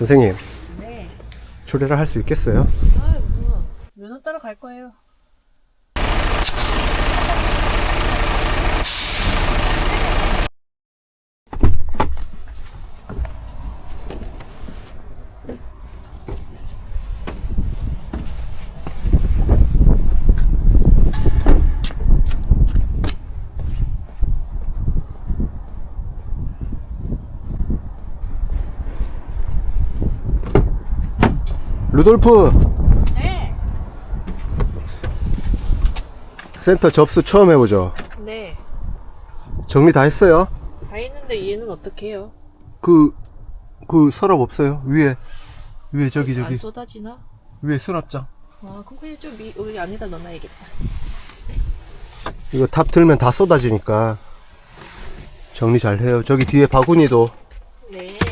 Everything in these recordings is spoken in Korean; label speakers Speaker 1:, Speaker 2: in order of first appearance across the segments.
Speaker 1: 선생님,
Speaker 2: 네.
Speaker 1: 출애를 할 수 있겠어요?
Speaker 2: 아, 뭐 면허 따러 갈 거예요.
Speaker 1: 루돌프,
Speaker 2: 네.
Speaker 1: 센터 접수 처음 해보죠.
Speaker 2: 네.
Speaker 1: 정리 다 했어요?
Speaker 2: 다 했는데 얘는 어떻게 해요?
Speaker 1: 그, 그 서랍 없어요? 위에, 위에 저기
Speaker 2: 안
Speaker 1: 저기,
Speaker 2: 쏟아지나?
Speaker 1: 위에 수납장.
Speaker 2: 아, 그럼 그냥 좀 위, 여기 안에다 넣어놔야겠다.
Speaker 1: 이거 탑 틀면 다 쏟아지니까 정리 잘 해요. 저기 뒤에 바구니도
Speaker 2: 네.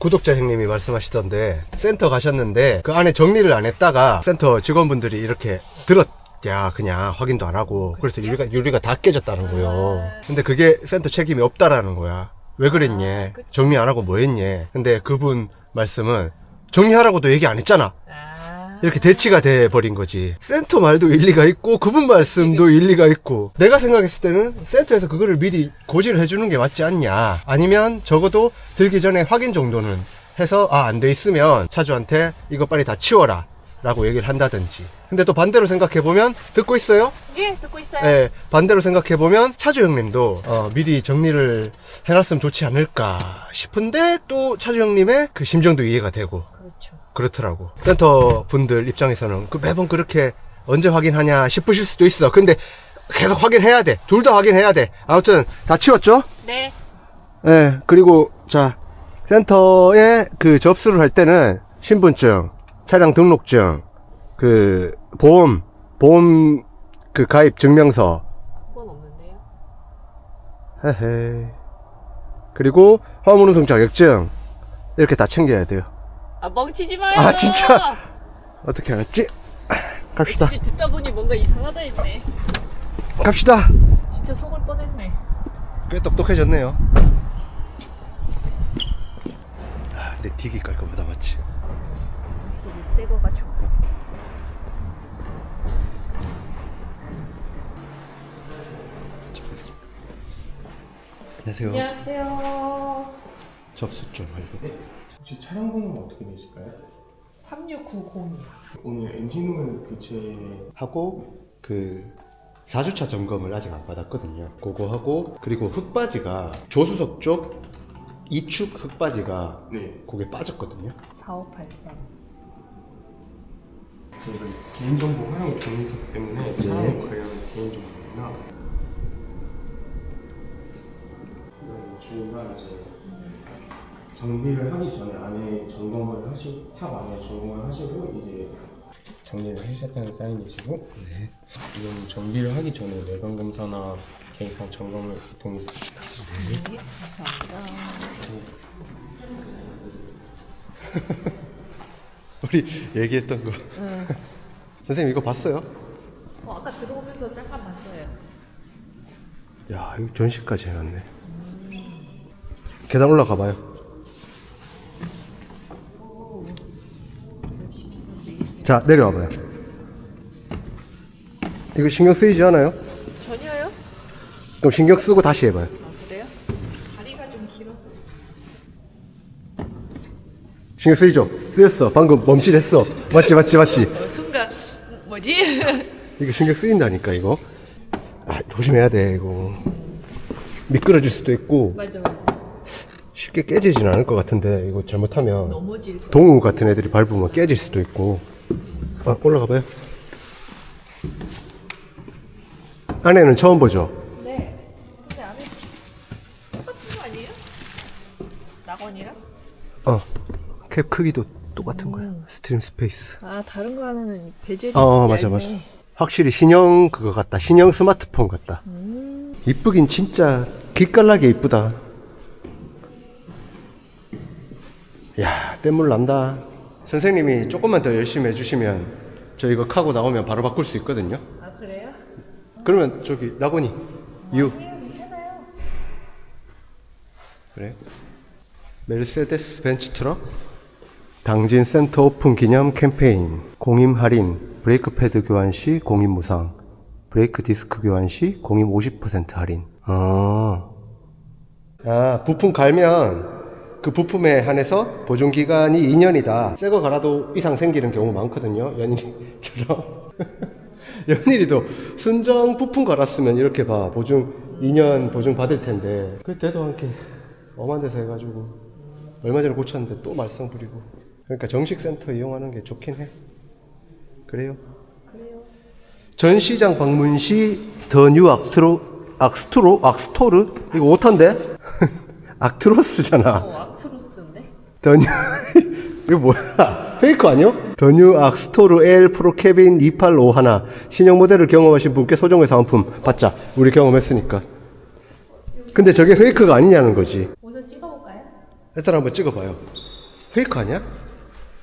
Speaker 1: 구독자 형님이 말씀하시던데 센터 가셨는데 그 안에 정리를 안 했다가 센터 직원분들이 이렇게 들었 야 그냥 확인도 안 하고 그래서 유리가 유리가 다 깨졌다는 거예요. 근데 그게 센터 책임이 없다라는 거야. 왜 그랬니?
Speaker 2: 아, 그치.
Speaker 1: 정리 안 하고 뭐 했니? 근데 그분 말씀은 정리하라고도 얘기 안 했잖아.
Speaker 2: 아.
Speaker 1: 이렇게 대치가 돼 버린 거지. 센터 말도 일리가 있고 그분 말씀도 일리가 있고. 내가 생각했을 때는 센터에서 그거를 미리 고지를 해주는 게 맞지 않냐. 아니면 적어도 들기 전에 확인 정도는 해서 아 안 돼 있으면 차주한테 이거 빨리 다 치워라. 라고 얘기를 한다든지. 근데 또 반대로 생각해 보면 듣고 있어요?
Speaker 2: 예, 듣고 있어요.
Speaker 1: 예, 반대로 생각해 보면 차주 형님도 어, 미리 정리를 해놨으면 좋지 않을까 싶은데 또 차주 형님의 그 심정도 이해가 되고
Speaker 2: 그렇죠.
Speaker 1: 그렇더라고. 센터 분들 입장에서는 그 매번 그렇게 언제 확인하냐 싶으실 수도 있어. 근데 계속 확인해야 돼. 둘 다 확인해야 돼. 아무튼 다 치웠죠?
Speaker 2: 네.
Speaker 1: 예. 그리고 자 센터에 그 접수를 할 때는 신분증, 차량 등록증, 그 보험, 보험 그 가입 증명서,
Speaker 2: 그건 없는데요.
Speaker 1: 헤헤. 그리고 화물 운송 자격증 이렇게 다 챙겨야 돼요.
Speaker 2: 아, 멍치지 마요.
Speaker 1: 아, 진짜? 어떻게 알았지? 갑시다.
Speaker 2: 이제 듣다 보니 뭔가 이상하다 했네.
Speaker 1: 갑시다.
Speaker 2: 진짜 속을 뻔했네.
Speaker 1: 꽤 똑똑해졌네요. 아, 내 dig이 깔끔하다 맞지?
Speaker 2: 되게 새 거가 좋아.
Speaker 1: 안녕하세요.
Speaker 2: 안녕하세요.
Speaker 1: 접수 좀 하려고.
Speaker 3: 혹시 차량 번호가 어떻게 되실까요?
Speaker 2: 3690이요.
Speaker 3: 오늘 엔진오일 교체
Speaker 1: 하고 그 4주차 점검을 아직 안 받았거든요. 그거 하고 그리고 흙바지가 조수석 쪽 이축 흙바지가
Speaker 3: 네
Speaker 1: 그게 빠졌거든요.
Speaker 2: 4583.
Speaker 3: 저희가 개인정보 활용 공유서 때문에 차량 관련 개인정보나 이건 저희가 이제 정비를 하기 전에 안에 점검을 하시 탑 안에 점검을 하시고 이제 정리를 하셨다는 사인이시고
Speaker 1: 네.
Speaker 3: 이건 정비를 하기 전에 내관 검사나 계획상 점검을 동의했습니다.
Speaker 2: 네, 감사합니다.
Speaker 1: 우리 얘기했던 거.
Speaker 2: 응.
Speaker 1: 선생님 이거 봤어요?
Speaker 2: 어, 아까 들어오면서 잠깐 봤어요.
Speaker 1: 야, 이거 전시까지 해놨네. 계단 올라가 봐요. 자, 내려와 봐요. 이거 신경 쓰이지 않아요?
Speaker 2: 전혀요?
Speaker 1: 그럼 신경 쓰고 다시 해봐요.
Speaker 2: 아, 그래요? 다리가 좀 길어서.
Speaker 1: 신경 쓰이죠? 쓰였어. 방금 멈칫했어. 맞지, 맞지, 맞지.
Speaker 2: 어, 순간, 뭐지?
Speaker 1: 이거 신경 쓰인다니까, 이거. 아, 조심해야 돼, 이거. 미끄러질 수도 있고,
Speaker 2: 맞아, 맞아.
Speaker 1: 쉽게 깨지진 않을 것 같은데, 이거 잘못하면.
Speaker 2: 넘어질 거.
Speaker 1: 동우 같은 애들이 밟으면 깨질 수도 있고. 아, 올라가 봐요. 안에는 처음 보죠?
Speaker 2: 네. 근데 안에 똑같은 거 아니에요? 낙원이랑?
Speaker 1: 어. 캡 크기도 똑같은 거야. 스트림 스페이스.
Speaker 2: 아, 다른 거 하나는 베젤이
Speaker 1: 어, 어, 맞아. 맞아. 확실히 신형 그거 같다. 신형 스마트폰 같다.
Speaker 2: 음,
Speaker 1: 이쁘긴 진짜 기깔나게 이쁘다. 야, 땜물 난다. 선생님이 조금만 더 열심히 해주시면 저 이거 카고 나오면 바로 바꿀 수 있거든요.
Speaker 2: 아, 그래요?
Speaker 1: 그러면 저기 나곤이 유
Speaker 2: 그냥 괜찮아요.
Speaker 1: 그래? 메르세데스 벤츠 트럭 당진 센터 오픈 기념 캠페인 공임 할인 브레이크 패드 교환 시 공임 무상 브레이크 디스크 교환 시 공임 50% 할인 아, 아 부품 갈면 그 부품에 한해서 보증 기간이 2년이다. 새거 갈아도 이상 생기는 경우 많거든요 연일이처럼. 연일이도 순정 부품 갈았으면 이렇게 봐. 보증 2년 보증 받을 텐데. 그때도 한게 엄한 데서 해가지고 얼마 전에 고쳤는데 또 말썽 부리고. 그러니까 정식 센터 이용하는 게 좋긴 해. 그래요? 전시장 방문 시 더 뉴 악트로 악스트로 악스토르? 이거 오탄데? 악트로스잖아 뉴 이거 뭐야 페이크 아니요? 더 뉴 악 스토르 L 프로 캐빈 2851 신형 모델을 경험하신 분께 소정의 사은품 받자 우리 경험했으니까 근데 저게 페이크가 아니냐는 거지
Speaker 2: 우선 찍어볼까요?
Speaker 1: 일단 한번 찍어봐요. 페이크 아니야?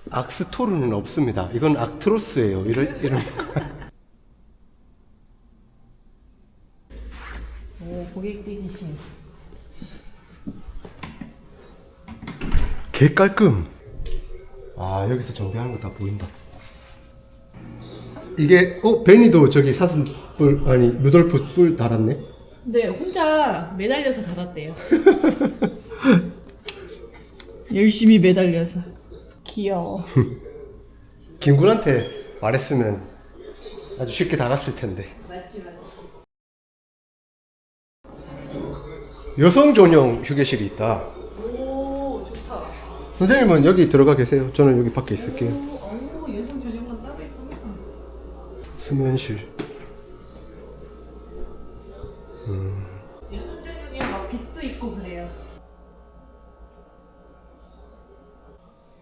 Speaker 1: 악스토르는 없습니다. 이건 악트로스예요. 이런 이런.
Speaker 2: 오, 고객 대기신.
Speaker 1: 개 깔끔. 아 여기서 정비하는 거 다 보인다. 이게 어 베니도 저기 사슴뿔 아니 루돌프 뿔 달았네.
Speaker 2: 네, 혼자 매달려서 달았대요. 열심히 매달려서. 귀여워.
Speaker 1: 김군한테 말했으면 아주 쉽게 달았을 텐데.
Speaker 2: 맞지, 맞지.
Speaker 1: 여성 전용 휴게실이 있다. 선생님은 여기 들어가 계세요. 저는 여기 밖에 있을게요.
Speaker 2: 따로 있구나.
Speaker 1: 수면실.
Speaker 2: 여성 전용에 막 빛도 있고 그래요.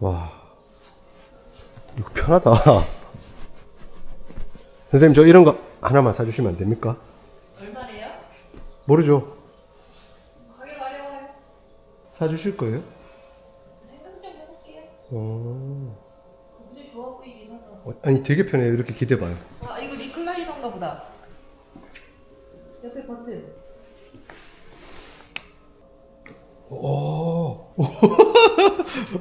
Speaker 1: 와, 이거 편하다. 선생님, 저 이런 거 하나만 사주시면 안 됩니까?
Speaker 2: 얼마래요?
Speaker 1: 모르죠.
Speaker 2: 가격 어려워요.
Speaker 1: 사주실
Speaker 2: 거예요?
Speaker 1: 어,
Speaker 2: 굉장히 좋아 보이긴 하다.
Speaker 1: 어, 아니, 되게 편해요. 이렇게 기대봐요.
Speaker 2: 아, 이거 리클라이너인가 보다. 옆에 버튼.
Speaker 1: 오,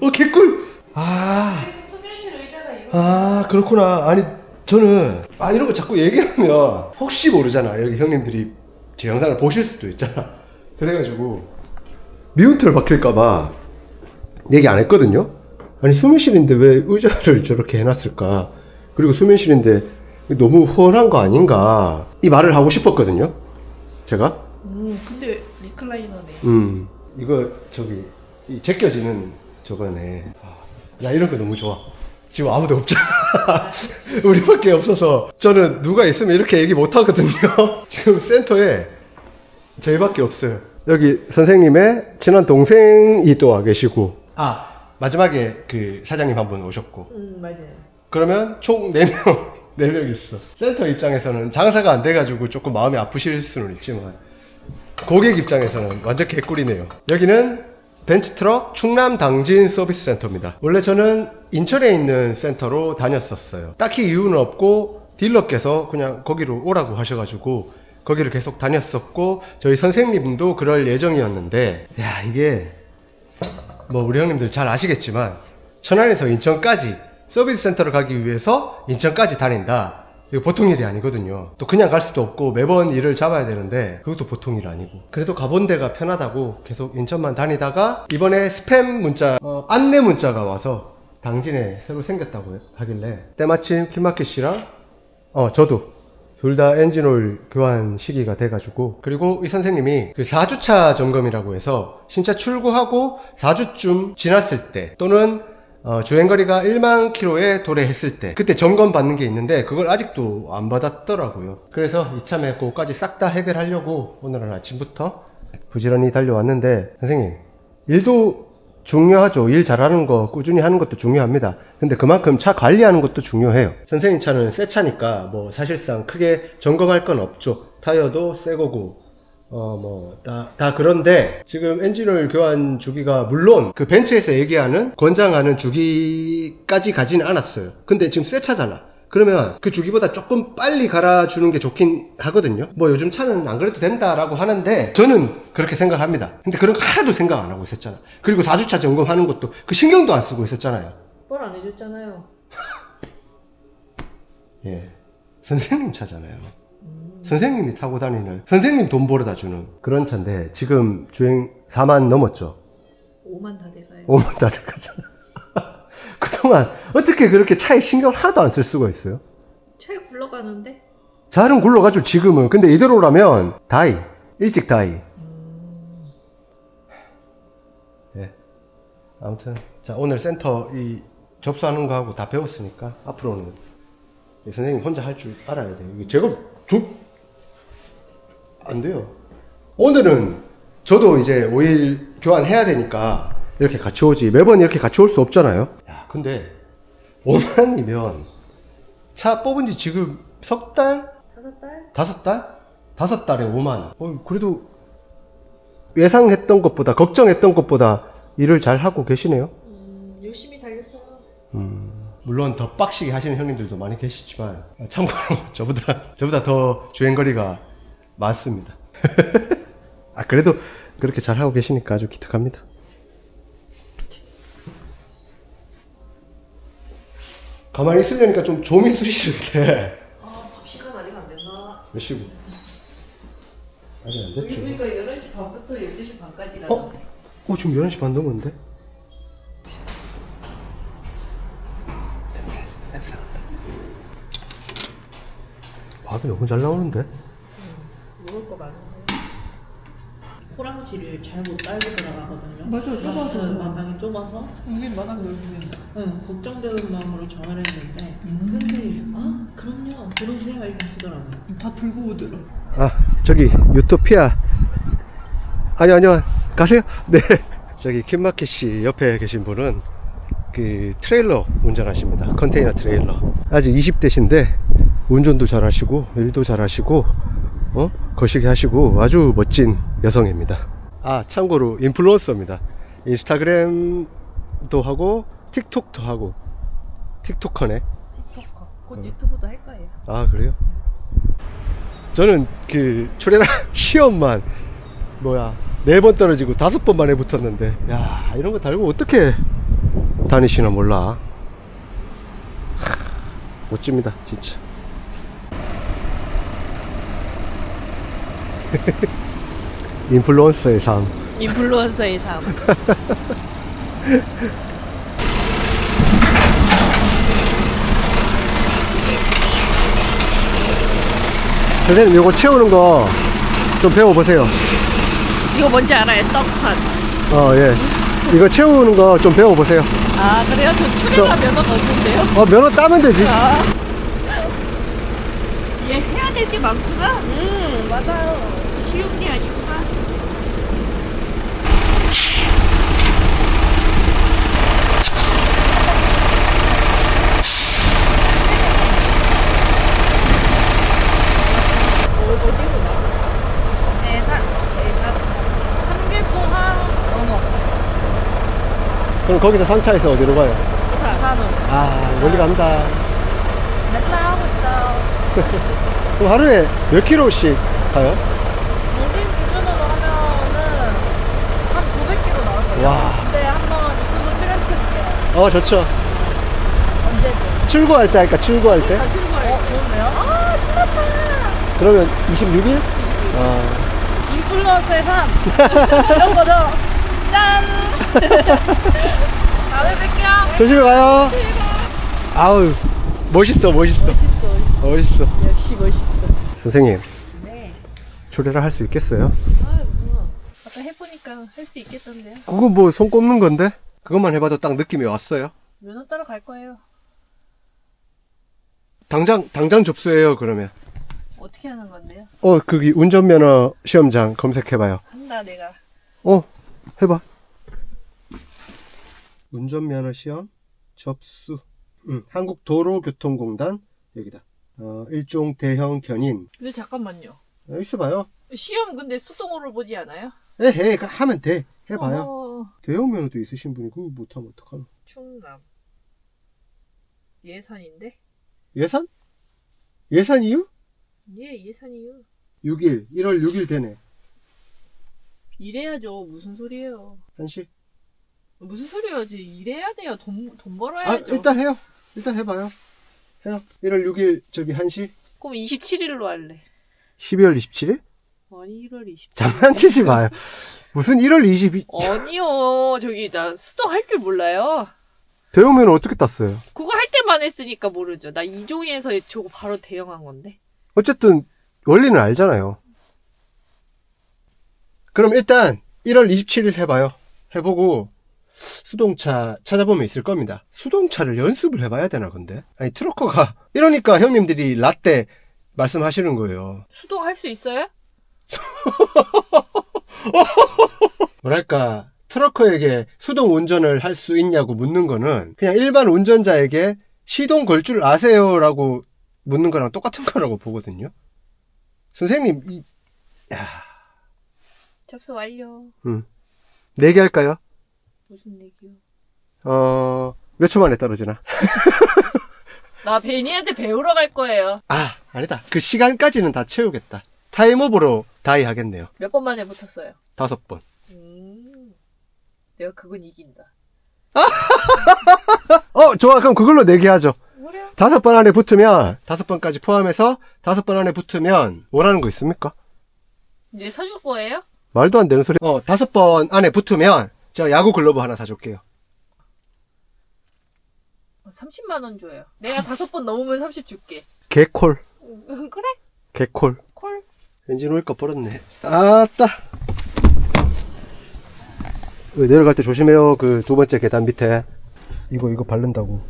Speaker 1: 어, 개꿀! 아,
Speaker 2: 그래서 수면실 의자가 이런
Speaker 1: 아, 그렇구나. 아니, 저는, 아, 이런 거 자꾸 얘기하면, 혹시 모르잖아. 여기 형님들이 제 영상을 보실 수도 있잖아. 그래가지고, 미운 털 박힐까봐 얘기 안 했거든요? 아니, 수면실인데 왜 의자를 저렇게 해놨을까? 그리고 수면실인데 너무 훤한 거 아닌가? 이 말을 하고 싶었거든요? 제가?
Speaker 2: 음, 근데 리클라이너네.
Speaker 1: 음, 이거 저기 이 제껴지는 저거네. 아, 나 이런 거 너무 좋아. 지금 아무도 없잖아. 우리밖에 없어서 저는 누가 있으면 이렇게 얘기 못 하거든요. 지금 센터에 저희밖에 없어요. 여기 선생님의 친한 동생이 또 와 계시고. 아 마지막에 그 사장님 한 분 오셨고.
Speaker 2: 음, 맞아요.
Speaker 1: 그러면 총 4명, 4명 있어. 센터 입장에서는 장사가 안 돼가지고 조금 마음이 아프실 수는 있지만, 고객 입장에서는 완전 개꿀이네요. 여기는 벤츠트럭 충남 당진 서비스 센터입니다. 원래 저는 인천에 있는 센터로 다녔었어요. 딱히 이유는 없고, 딜러께서 그냥 거기로 오라고 하셔가지고, 거기를 계속 다녔었고, 저희 선생님도 그럴 예정이었는데, 야, 이게, 뭐 우리 형님들 잘 아시겠지만 천안에서 인천까지 서비스 센터를 가기 위해서 인천까지 다닌다. 이거 보통 일이 아니거든요. 또 그냥 갈 수도 없고 매번 일을 잡아야 되는데 그것도 보통 일 아니고. 그래도 가본 데가 편하다고 계속 인천만 다니다가 이번에 스팸 문자, 어, 안내 문자가 와서 당진에 새로 생겼다고 하길래 때마침 킴마켓 씨랑 어 저도 둘 다 엔진오일 교환 시기가 돼가지고 그리고 이 선생님이 그 4주차 점검이라고 해서 신차 출고하고 4주쯤 지났을 때 또는 어, 주행거리가 1만 킬로에 도래했을 때 그때 점검 받는 게 있는데 그걸 아직도 안 받았더라고요. 그래서 이참에 그거까지 싹 다 해결하려고 오늘은 아침부터 부지런히 달려왔는데 선생님 일도 중요하죠. 일 잘하는 거 꾸준히 하는 것도 중요합니다. 근데 그만큼 차 관리하는 것도 중요해요. 선생님 차는 새 차니까 뭐 사실상 크게 점검할 건 없죠. 타이어도 새 거고 어 뭐 다 다 그런데 지금 엔진오일 교환 주기가 물론 그 벤츠에서 얘기하는 권장하는 주기까지 가지는 않았어요. 근데 지금 새 차잖아. 그러면 그 주기보다 조금 빨리 갈아주는 게 좋긴 하거든요. 뭐 요즘 차는 안 그래도 된다라고 하는데 저는 그렇게 생각합니다. 근데 그런 거 하나도 생각 안 하고 있었잖아. 그리고 4주차 점검하는 것도 그 신경도 안 쓰고 있었잖아요.
Speaker 2: 뭘 안 해줬잖아요.
Speaker 1: 예. 선생님 차잖아요. 선생님이 타고 다니는, 선생님 돈 벌어다 주는 그런 차인데 지금 주행 4만 넘었죠.
Speaker 2: 5만 다 돼가요.
Speaker 1: 5만 다 돼가잖아. 그동안 어떻게 그렇게 차에 신경을 하나도 안 쓸 수가 있어요?
Speaker 2: 차에 굴러가는데?
Speaker 1: 잘은 굴러가죠, 지금은. 근데 이대로라면, 다이. 일찍 다이. 예. 아무튼, 자, 오늘 센터 이 접수하는 거하고 다 배웠으니까, 앞으로는 이 선생님 혼자 할 줄 알아야 돼요. 이게 제가, 저, 안 돼요. 오늘은 저도 이제 오일 교환해야 되니까, 이렇게 같이 오지. 매번 이렇게 같이 올 수 없잖아요. 야, 근데, 5만이면, 차 뽑은 지 지금 석 달?
Speaker 2: 다섯 달?
Speaker 1: 다섯 달? 다섯 달에 5만. 어, 그래도 예상했던 것보다, 걱정했던 것보다 일을 잘 하고 계시네요.
Speaker 2: 음, 열심히 달렸어요.
Speaker 1: 음, 물론 더 빡시게 하시는 형님들도 많이 계시지만, 참고로 저보다, 저보다 더 주행거리가 많습니다. 아, 그래도 그렇게 잘 하고 계시니까 아주 기특합니다. 가만히 있으려니까 좀 좀이 쓰시는데.
Speaker 2: 아, 밥 시간 아직 안 됐나?
Speaker 1: 몇 시고? 아직 안 됐죠.
Speaker 2: 그러니까 11시 반부터 12시 반까지라는
Speaker 1: 어? 어, 지금 11시 반 넘었는데? 밥이 너무 잘 나오는데?
Speaker 2: 먹을 거 많은데. 호랑지를 잘못 깔고 들어가거든요.
Speaker 4: 맞아요, 좁아서.
Speaker 2: 응, 마당이 좁아서.
Speaker 4: 여기 마당 넓으면
Speaker 2: 응, 걱정되는 마음으로 전화를 했는데.
Speaker 4: 음.
Speaker 2: 근데, 아, 그럼요. 들어오세요. 이렇게 하시더라고요.
Speaker 4: 다 들고 오더라.
Speaker 1: 아, 저기, 유토피아. 아니, 아니요. 가세요. 네. 저기, 킴마켓 씨 옆에 계신 분은 그 트레일러 운전하십니다. 컨테이너 트레일러. 아직 20대신데 운전도 잘 하시고, 일도 잘 하시고, 어? 거시기 하시고 아주 멋진 여성입니다. 아, 참고로 인플루언서입니다. 인스타그램도 하고, 틱톡도 하고, 틱토커네.
Speaker 2: 틱톡커. 곧
Speaker 1: 응.
Speaker 2: 유튜브도 할 거예요.
Speaker 1: 아 그래요? 저는 그 출애랑 시험만 뭐야 네 번 떨어지고 다섯 번 만에 붙었는데 야 이런 거 달고 어떻게 다니시나 몰라 하, 멋집니다 진짜 인플루언서의 삶
Speaker 2: 인플루언서의 삶.
Speaker 1: 선생님 이거 채우는 거 좀 배워보세요
Speaker 2: 이거 뭔지 알아요? 떡판.
Speaker 1: 어 예 이거 채우는 거 좀 배워보세요
Speaker 2: 아, 그래요? 저 출연한 면허가 없는데요?
Speaker 1: 어 면허 따면 되지
Speaker 2: 아. 얘 해야 될 게 많구나. 음, 맞아요. 쉬운 게 아니구나. 대산, 대산. 삼길포항, 어머,
Speaker 1: 그럼 거기서 상차해서 어디로 가요?
Speaker 2: 부산으로.
Speaker 1: 아 멀리 간다
Speaker 2: 맨날 하고 있어요.
Speaker 1: 그럼 하루에 몇 킬로씩 가요?
Speaker 2: 모든 기준으로 하면은 한 900km 나올 거예요.
Speaker 1: 와.
Speaker 2: 근데 한번 유튜브 출연시켜주세요.
Speaker 1: 어 좋죠
Speaker 2: 언제든.
Speaker 1: 출고할 때 할까 출고할 때?
Speaker 2: 다 출고할 어, 좋은데요? 아, 신났다.
Speaker 1: 그러면 26일? 아,
Speaker 2: 인플루언서의 삶. 이런 거죠. 짠. 다음에 뵐게요.
Speaker 1: 조심히 가요 아우 멋있어 멋있어 멋있어
Speaker 2: 역시 멋있어.
Speaker 1: 선생님
Speaker 2: 네.
Speaker 1: 출애를 할 수 있겠어요?
Speaker 2: 아, 뭐. 아까 해보니까 할 수 있겠던데요.
Speaker 1: 그거 뭐 손 꼽는 건데? 그것만 해봐도 딱 느낌이 왔어요
Speaker 2: 면허 따러 갈 거예요.
Speaker 1: 당장 당장 접수해요 그러면
Speaker 2: 어떻게 하는 건데요?
Speaker 1: 어 거기 운전면허 시험장 검색해봐요
Speaker 2: 한다, 내가.
Speaker 1: 어, 해봐. 운전면허 시험 접수. 음, 한국도로교통공단 여기다. 어, 일종 대형 견인.
Speaker 2: 근데 잠깐만요.
Speaker 1: 어, 있어봐요.
Speaker 2: 시험 근데 수동으로 보지 않아요?
Speaker 1: 에헤, 그 하면 돼. 해봐요.
Speaker 2: 어머.
Speaker 1: 대형 면허도 있으신 분이 그거 못하면 어떡하노?
Speaker 2: 충남 예산인데
Speaker 1: 예산? 예산 이유?
Speaker 2: 예, 예산이요.
Speaker 1: 6일, 1월 6일 되네.
Speaker 2: 일해야죠. 무슨 소리예요?
Speaker 1: 1시.
Speaker 2: 무슨 소리예요? 지금 일해야 돼요. 돈, 돈
Speaker 1: 아,
Speaker 2: 벌어야죠.
Speaker 1: 일단 해요. 일단 해봐요. 해요. 1월 6일, 저기 1시.
Speaker 2: 그럼 27일로 할래.
Speaker 1: 12월 27일?
Speaker 2: 아니, 1월 27일.
Speaker 1: 장난치지 마요. 무슨 1월 22,
Speaker 2: 아니요. 저기, 나 수동 할 줄 몰라요.
Speaker 1: 대우면 어떻게 땄어요?
Speaker 2: 그거 할 때만 했으니까 모르죠. 나 이종에서 저거 바로 대응한 건데.
Speaker 1: 어쨌든, 원리는 알잖아요. 그럼 일단, 1월 27일 해봐요. 해보고, 수동차 찾아보면 있을 겁니다. 수동차를 연습을 해봐야 되나, 근데? 아니, 트럭커가, 이러니까 형님들이 라떼 말씀하시는 거예요.
Speaker 2: 수동 할 수 있어요?
Speaker 1: 뭐랄까, 트럭커에게 수동 운전을 할 수 있냐고 묻는 거는 그냥 일반 운전자에게 시동 걸 줄 아세요? 라고 묻는 거랑 똑같은 거라고 보거든요. 선생님, 이, 야,
Speaker 2: 접수 완료.
Speaker 1: 내기 할까요?
Speaker 2: 무슨 얘기요?
Speaker 1: 어, 몇 초 만에 떨어지나?
Speaker 2: 나 베니한테 배우러 갈 거예요.
Speaker 1: 아, 아니다. 그 시간까지는 다 채우겠다. 타임오버로 다이 하겠네요.
Speaker 2: 몇 번 만에 붙었어요?
Speaker 1: 다섯 번.
Speaker 2: 음. 내가 그건 이긴다.
Speaker 1: 어, 좋아. 그럼 그걸로 내기 하죠.
Speaker 2: 뭐래요?
Speaker 1: 다섯 번 안에 붙으면, 다섯 번까지 포함해서 다섯 번 안에 붙으면, 뭐라는 거 있습니까?
Speaker 2: 이제 사줄 거예요?
Speaker 1: 말도 안 되는 소리. 어, 다섯 번 안에 붙으면, 제가 야구 글러브 하나 사줄게요.
Speaker 2: 30만 원 줘요. 내가 다섯 번 넘으면 30 줄게.
Speaker 1: 개콜.
Speaker 2: 음, 그래?
Speaker 1: 개콜.
Speaker 2: 콜.
Speaker 1: 엔진 오일 거 버렸네. 아따. 어, 내려갈 때 조심해요. 그 두 번째 계단 밑에. 이거, 이거 바른다고.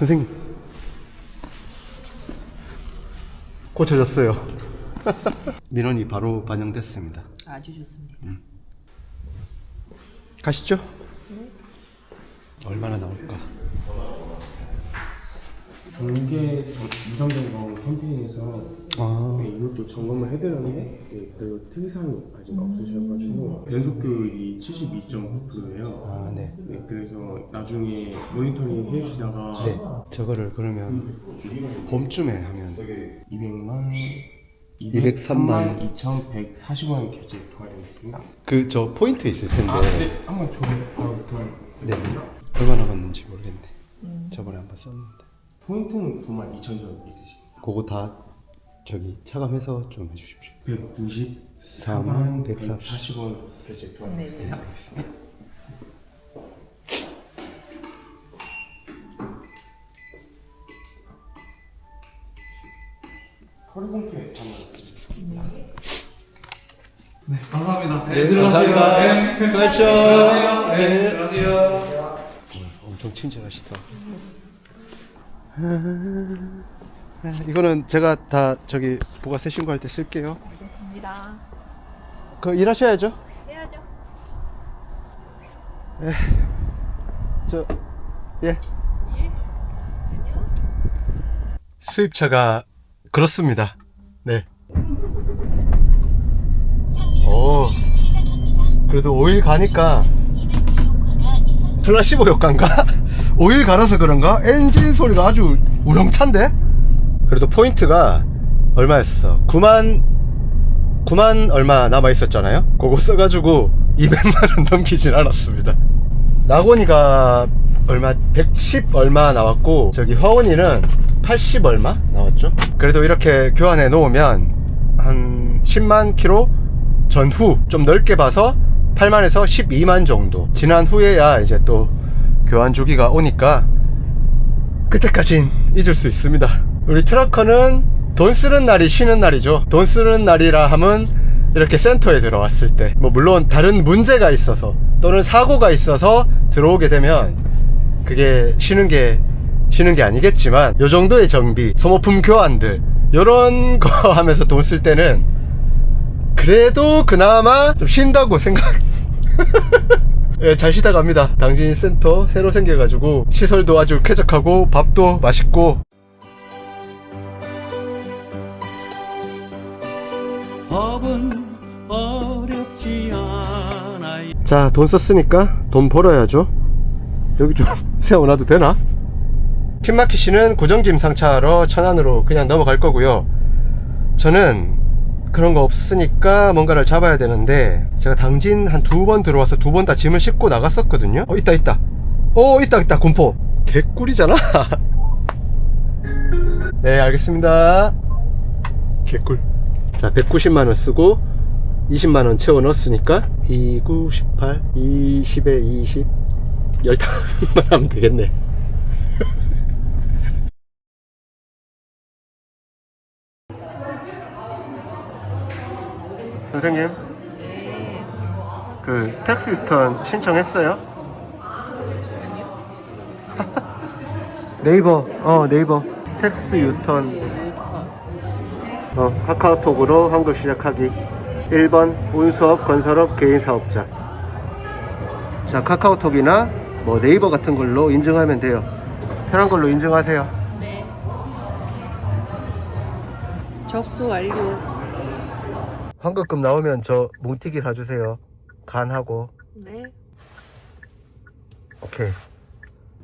Speaker 1: 선생님. 고쳐졌어요. 민원이 바로 반영됐습니다.
Speaker 2: 아주 좋습니다.
Speaker 1: 가시죠. 얼마나 나올까?
Speaker 3: 공개 무상 점검 캠페인에서
Speaker 1: 아,
Speaker 3: 네, 이것도 점검을 해드렸는데 네, 그 특이사항이 아직 없으셔가지고 연속 교육이 72.9%예요.
Speaker 1: 아, 네.
Speaker 3: 네, 그래서 나중에 모니터링 해주시다가
Speaker 1: 네. 저거를 그러면 봄쯤에 하면
Speaker 3: 200만
Speaker 1: 203만
Speaker 3: 2,140원 결제 도와드리겠습니다.
Speaker 1: 그 저 포인트 있을 텐데
Speaker 3: 아, 네, 한번 조회부터
Speaker 1: 네. 얼마 남았는지 모르겠네. 저번에 한번 썼는데.
Speaker 3: 포인트는 9만 2천 점 있으십니다.
Speaker 1: 그거 다 저기 차감해서 좀 해주십시오.
Speaker 3: 194만
Speaker 1: 140.
Speaker 3: 140원 결제 도와드리겠습니다. 허리봉투에 잠깐
Speaker 4: 감사합니다.
Speaker 1: 네, 감사합니다.
Speaker 4: 네.
Speaker 1: 수고하십시오.
Speaker 4: 들어가세요. 네,
Speaker 1: 네.
Speaker 4: 들어가세요.
Speaker 1: 엄청 친절하시다. 아, 이거는 제가 다 저기 부가세 신고할 때 쓸게요.
Speaker 2: 알겠습니다.
Speaker 1: 그 일하셔야죠.
Speaker 2: 해야죠.
Speaker 1: 저 예.
Speaker 2: 예. 안녕.
Speaker 1: 수입차가 그렇습니다. 네. 오. 그래도 5일 가니까 플라시보 효과인가? 5일 갈아서 그런가? 엔진 소리가 아주 우렁찬데? 그래도 포인트가 얼마였어? 9만 9만 얼마 남아 있었잖아요. 그거 써가지고 200만 원 넘기진 않았습니다. 나곤이가 얼마 110 얼마 나왔고 저기 화원이는 80 얼마 나왔죠. 그래도 이렇게 교환해 놓으면 한 10만 킬로 전후 좀 넓게 봐서 8만에서 12만 정도 지난 후에야 이제 또 교환 주기가 오니까 그때까진 잊을 수 있습니다. 우리 트럭커는 돈 쓰는 날이 쉬는 날이죠. 돈 쓰는 날이라 함은 이렇게 센터에 들어왔을 때, 뭐, 물론 다른 문제가 있어서 또는 사고가 있어서 들어오게 되면 그게 쉬는 게, 쉬는 게 아니겠지만, 요 정도의 정비, 소모품 교환들, 요런 거 하면서 돈 쓸 때는 그래도 그나마 좀 쉰다고 생각, 예, 잘 쉬다 갑니다. 당진 센터 새로 생겨가지고 시설도 아주 쾌적하고 밥도 맛있고. 자, 돈 썼으니까 돈 벌어야죠. 여기 좀 세워놔도 되나? 킴마키 씨는 고정짐 상차하러 천안으로 그냥 넘어갈 거고요. 저는 그런 거 없으니까 뭔가를 잡아야 되는데 제가 당진 한 두 번 들어와서 두 번 다 짐을 싣고 나갔었거든요. 어, 있다, 있다. 어, 있다, 있다. 군포. 개꿀이잖아. 네, 알겠습니다. 개꿀. 자, 190만원 쓰고 20만원 채워 넣었으니까 2, 9, 18, 20에 20 15만 하면 되겠네 선생님. 그 텍스 유턴 신청했어요? 네이버. 어 네이버. 텍스 유턴. 어, 카카오톡으로 한글 시작하기. 1번 운수업 건설업 개인사업자. 자 카카오톡이나 뭐 네이버 같은 걸로 인증하면 돼요. 편한 걸로 인증하세요.
Speaker 2: 네. 접수 완료.
Speaker 1: 환급금 나오면 저 뭉티기 사주세요 간하고
Speaker 2: 네.
Speaker 1: 오케이.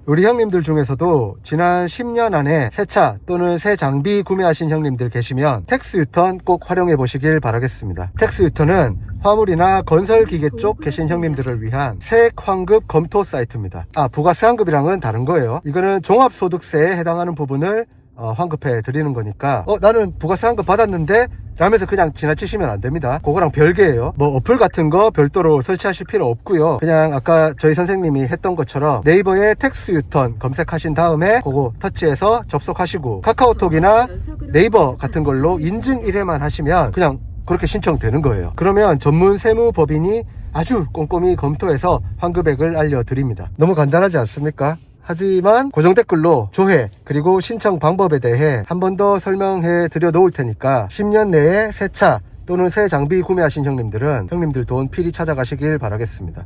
Speaker 1: 우리 형님들 중에서도 지난 10년 안에 새 차 또는 새 장비 구매하신 형님들 계시면 텍스 유턴 꼭 활용해 보시길 바라겠습니다. 텍스 유턴은 화물이나 건설 기계 쪽 계신 형님들을 위한 세액 환급 검토 사이트입니다. 아, 부가세 환급이랑은 다른 거예요. 이거는 종합소득세에 해당하는 부분을 어, 환급해 드리는 거니까 어 나는 부가세 환급 받았는데 라면서 그냥 지나치시면 안 됩니다. 그거랑 별개예요. 뭐 어플 같은 거 별도로 설치하실 필요 없고요. 그냥 아까 저희 선생님이 했던 것처럼 네이버에 텍스 유턴 검색하신 다음에 그거 터치해서 접속하시고 카카오톡이나 네이버 같은 걸로 인증 1회만 하시면 그냥 그렇게 신청되는 거예요. 그러면 전문 세무법인이 아주 꼼꼼히 검토해서 환급액을 알려드립니다. 너무 간단하지 않습니까? 하지만 고정 댓글로 조회 그리고 신청 방법에 대해 한 번 더 설명해 드려 놓을 테니까 10년 내에 새 차 또는 새 장비 구매하신 형님들은 형님들 돈 필히 찾아가시길 바라겠습니다.